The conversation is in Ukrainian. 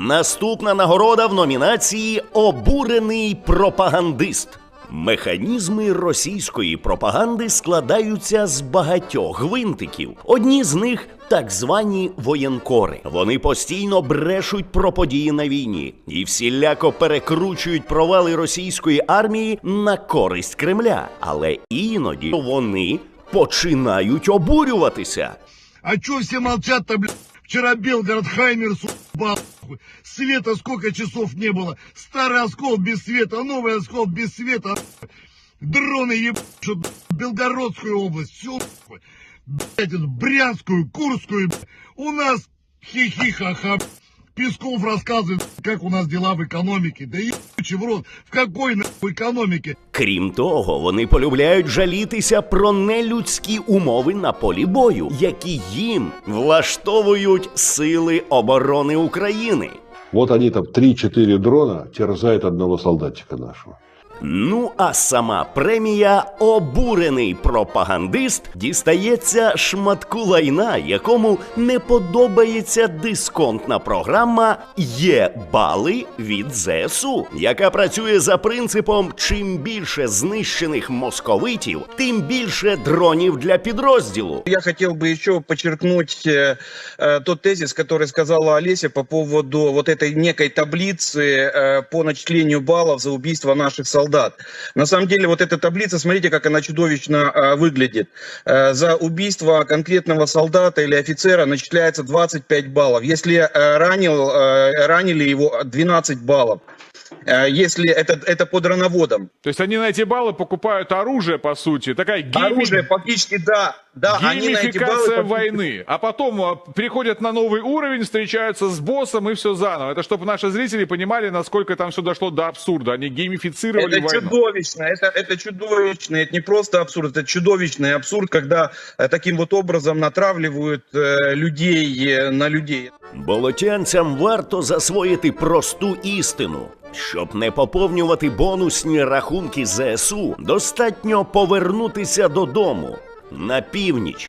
Наступна нагорода в номінації Обурений пропагандист. Механізми російської пропаганди складаються з багатьох гвинтиків. Одні з них так звані воєнкори. Вони постійно брешуть про події на війні і всіляко перекручують провали російської армії на користь Кремля. Але іноді вони починають обурюватися. А чё все молчат-то, блядь? Вчера Белгород Хаймер бал. Нахуй. Света сколько часов не было. Старый оскол без света, новый оскол без света. Дроны ебашут Белгородскую область. Всю нахуй. Блядь, Брянскую, Курскую. У нас хихи-ха-ха. Песков рассказывает, как у нас дела в экономике. Да ебучий в рот. В какой нахуй экономике? Крім того, вони полюбляють жалітися про нелюдські умови на полі бою, які їм влаштовують сили оборони України. Вот они там 3-4 дрона терзают одного солдатика нашего. Ну а сама премія Обурений пропагандист дістається шматку лайна, якому не подобається дисконтна програма Є бали від ЗСУ, яка працює за принципом: чим більше знищених московитів, тим більше дронів для підрозділу. Я хотел бы еще подчеркнуть э, э, тот тезис, который сказала Олеся по поводу вот этой некой таблицы э, по начислению баллов за убийство наших солдат. На самом деле вот эта таблица, смотрите, как она чудовищно э, выглядит. Э, за убийство конкретного солдата или офицера начисляется 25 баллов. Если э, ранил, э, ранили его 12 баллов. Э, Если это, это по дроноводам. То есть они на эти баллы покупают оружие, по сути. Такая гейми- Оружие фактически, да, да, они на баллы... геймификация войны. А потом а, переходят на новый уровень, встречаются с боссом и все заново. Это чтобы наши зрители понимали, насколько там все дошло до абсурда. Они геймифицировали Это войну. чудовищно, это, это чудовищно, это не просто абсурд, это чудовищный абсурд, когда э, таким вот образом натравливают э, людей на людей. Болотянцям варто засвоїти просту істину. Щоб не поповнювати бонусні рахунки ЗСУ, достатньо повернутися додому на північ.